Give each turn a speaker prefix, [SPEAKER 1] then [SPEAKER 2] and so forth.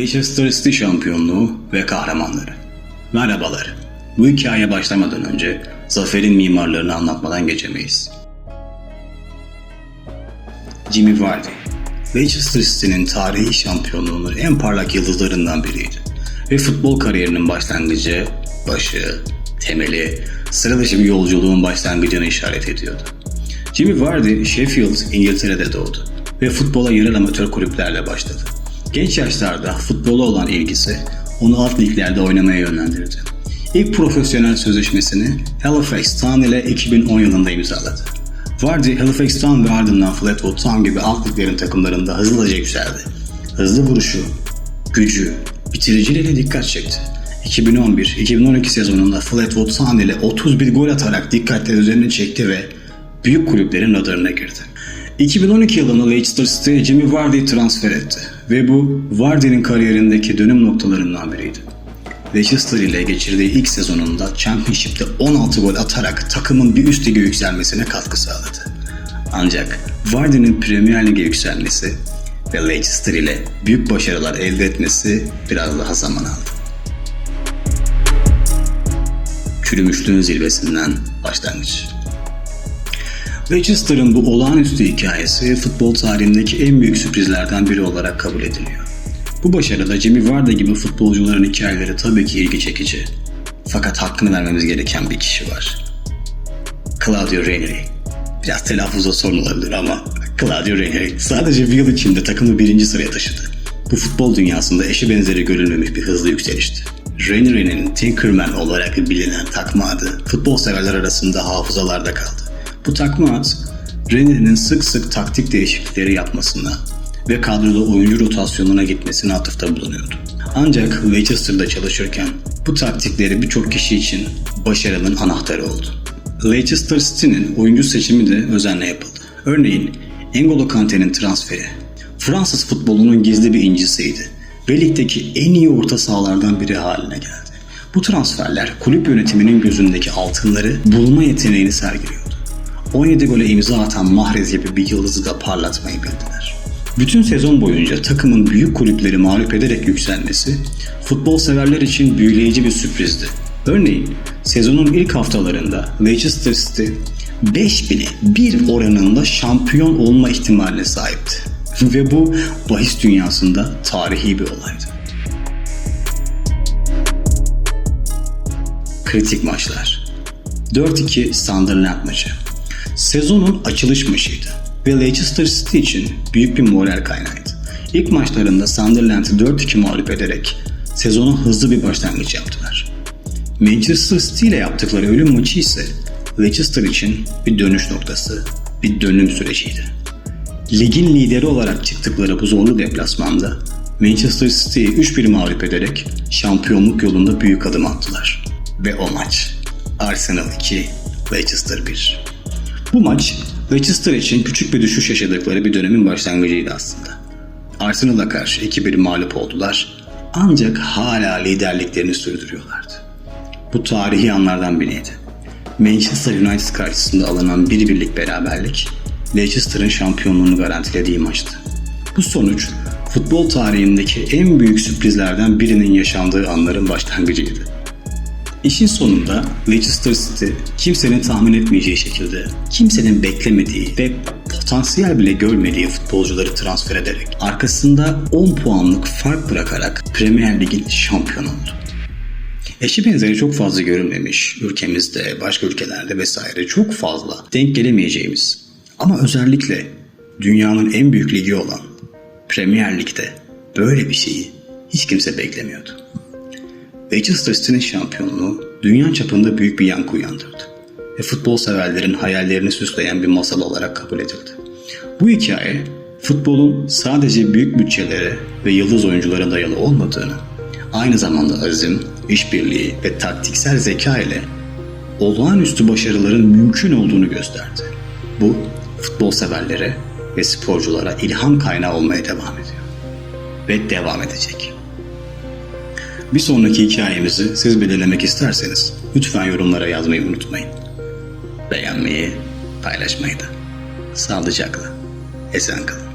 [SPEAKER 1] Leicester City şampiyonluğu ve kahramanları. Merhabalar. Bu hikaye başlamadan önce zaferin mimarlarını anlatmadan geçemeyiz. Jimmy Vardy, Leicester City'nin tarihi şampiyonluğunun en parlak yıldızlarından biriydi. Ve futbol kariyerinin başlangıcı, başı, temeli, sıra dışı bir yolculuğun başlangıcını işaret ediyordu. Jimmy Vardy, Sheffield, İngiltere'de doğdu ve futbola yerel amatör kulüplerle başladı. Genç yaşlarda futbola olan ilgisi onu alt liglerde oynamaya yönlendirdi. İlk profesyonel sözleşmesini Halifax Town ile 2010 yılında imzaladı. Vardy, Halifax Town ve ardından Fleetwood Town gibi alt liglerin takımlarında hızlıca yükseldi. Hızlı vuruşu, gücü, bitiriciliğiyle dikkat çekti. 2011-2012 sezonunda Fleetwood Town ile 31 gol atarak dikkatleri üzerine çekti ve büyük kulüplerin radarına girdi. 2012 yılında Leicester City Jimmy Vardy'yi transfer etti ve bu Vardy'nin kariyerindeki dönüm noktalarından biriydi. Leicester ile geçirdiği ilk sezonunda Championship'te 16 gol atarak takımın bir üst lige yükselmesine katkı sağladı. Ancak Vardy'nin Premier Lig'e yükselmesi ve Leicester ile büyük başarılar elde etmesi biraz daha zaman aldı. Çürümüşlüğün zirvesinden başlangıç. Leicester'ın bu olağanüstü hikayesi futbol tarihindeki en büyük sürprizlerden biri olarak kabul ediliyor. Bu başarıda Jimmy Vardy gibi futbolcuların hikayeleri tabii ki ilgi çekici. Fakat hakkını vermemiz gereken bir kişi var. Claudio Ranieri. Biraz telaffuzda sorun olabilir ama Claudio Ranieri sadece bir yıl içinde takımı birinci sıraya taşıdı. Bu futbol dünyasında eşi benzeri görülmemiş bir hızlı yükselişti. Ranieri'nin Tinkerman olarak bilinen takma adı futbol severler arasında hafızalarda kaldı. Bu takma ad, Ranieri'nin sık sık taktik değişiklikleri yapmasına ve kadroda oyuncu rotasyonuna gitmesine atıfta bulunuyordu. Ancak Leicester'da çalışırken bu taktikleri birçok kişi için başarının anahtarı oldu. Leicester City'nin oyuncu seçimi de özenle yapıldı. Örneğin N'Golo Kante'nin transferi Fransız futbolunun gizli bir incisiydi ve ligdeki en iyi orta sahalardan biri haline geldi. Bu transferler kulüp yönetiminin gözündeki altınları bulma yeteneğini sergiliyordu. 17 gole imza atan Mahrez gibi bir yıldızı da parlatmayı bildiler. Bütün sezon boyunca takımın büyük kulüpleri mağlup ederek yükselmesi futbol severler için büyüleyici bir sürprizdi. Örneğin sezonun ilk haftalarında Leicester City 5000'e 1 oranında şampiyon olma ihtimaline sahipti. Ve bu bahis dünyasında tarihi bir olaydı. Kritik maçlar 4-2 Sunderland maçı Sezonun açılış maçıydı ve Leicester City için büyük bir moral kaynağıydı. İlk maçlarında Sunderland'ı 4-2 mağlup ederek sezona hızlı bir başlangıç yaptılar. Manchester City ile yaptıkları ölüm maçı ise Leicester için bir dönüş noktası, bir dönüm süreciydi. Ligin lideri olarak çıktıkları bu zorlu deplasmanda Manchester City'yi 3-1 mağlup ederek şampiyonluk yolunda büyük adım attılar. Ve o maç Arsenal 2, Leicester 1. Bu maç Leicester için küçük bir düşüş yaşadıkları bir dönemin başlangıcıydı aslında. Arsenal'a karşı 2-1 mağlup oldular ancak hala liderliklerini sürdürüyorlardı. Bu tarihi anlardan biriydi. Manchester United karşısında alınan bir birlik beraberlik Leicester'ın şampiyonluğunu garantilediği maçtı. Bu sonuç futbol tarihindeki en büyük sürprizlerden birinin yaşandığı anların başlangıcıydı. İşin sonunda Leicester City kimsenin tahmin etmeyeceği şekilde, kimsenin beklemediği ve potansiyel bile görmediği futbolcuları transfer ederek arkasında 10 puanlık fark bırakarak Premier Lig'in şampiyonu oldu. Eşi benzeri çok fazla görülmemiş ülkemizde, başka ülkelerde vesaire çok fazla denk gelemeyeceğimiz ama özellikle dünyanın en büyük ligi olan Premier Lig'de böyle bir şeyi hiç kimse beklemiyordu. Leicester City'nin şampiyonluğu dünya çapında büyük bir yankı uyandırdı ve futbol severlerin hayallerini süsleyen bir masal olarak kabul edildi. Bu hikaye futbolun sadece büyük bütçelere ve yıldız oyunculara dayalı olmadığını, aynı zamanda azim, işbirliği ve taktiksel zeka ile olağanüstü başarıların mümkün olduğunu gösterdi. Bu futbol severlere ve sporculara ilham kaynağı olmaya devam ediyor. Ve devam edecek. Bir sonraki hikayemizi siz belirlemek isterseniz lütfen yorumlara yazmayı unutmayın. Beğenmeyi, paylaşmayı da. Sağlıcakla, esen kalın.